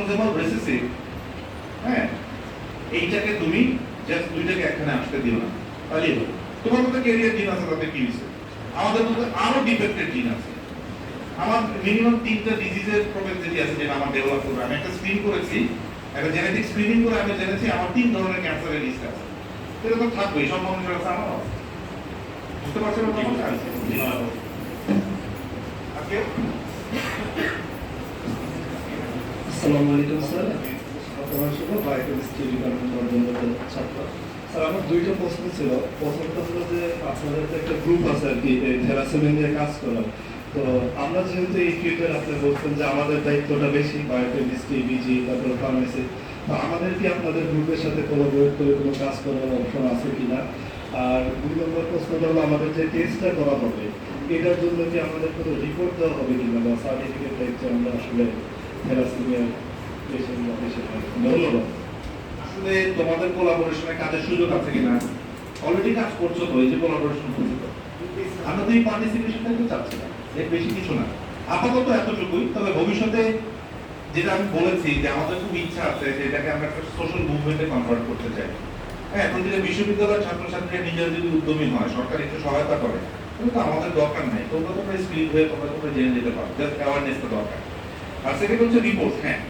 অটোজেমাল recessive হ্যাঁ? এইটাকে তুমি জাস্ট দুইটাকে একখানে আসতে দিও না। তাহলেই হলো তোমার মধ্যে ক্যারিয়ার জিন আছে তাতে কি হয়েছে আমাদের মধ্যে আরও ডিফেক্টেড জিন আছে। আমার মিনিমাম তিনটা ডিজিজের প্রোপেন্সিটি আছে যেটা আমার ডেভেলপ করবে। আমি একটা স্ক্রিন করেছি। একটা জেনেটিক স্ক্রিনিং করে আমি জেনেছি আমার তিন ধরনের ক্যান্সারের রিস্ক আছে। এটা তো থাকবেই সব মানুষের আছে আমারও আছে। বুঝতে পারছেন আপনারা? আর কেউ? আমাদের কি আপনাদের গ্রুপের সাথে কোনো কাজ করার অপশন আছে কিনা? আর দুই নম্বর প্রশ্নটা হলো, আমাদের যে টেস্টটা করা হবে, এটার জন্য কি আমাদের কোনো রিপোর্ট দেওয়া হবে কিনা বা সার্টিফিকেট আসলে আসলে তোমাদের কোলাবোরেশনে কাজের সুযোগ আছে কিনা? অলরেডি কাজ করছ তো, এই যে কোলাবোরেশন করছ আমরা তো এই পার্টিসিপেশনটাই তো চাচ্ছি না, এর বেশি কিছু না। আপাতত এতটুকুই, তবে ভবিষ্যতে যেটা আমি বলেছি যে আমাদের খুব ইচ্ছা আছে যে এটাকে আমরা একটা সোশ্যাল মুভমেন্টে কনভার্ট করতে চাই। হ্যাঁ এখন থেকে বিশ্ববিদ্যালয়ের ছাত্রছাত্রীরা নিজেরা যদি উদ্যমী হয়, সরকার একটু সহায়তা করে, তাহলে তো আমাদের দরকার নাই। তোমরা তোমরা স্ক্রিন হয়ে তোমরা তোমরা জেনে যেতে পারো জাস্ট অ্যাওয়ারনেসটা দরকার। আর সেকেন্ড হচ্ছে রিপোর্ট হ্যাঁ।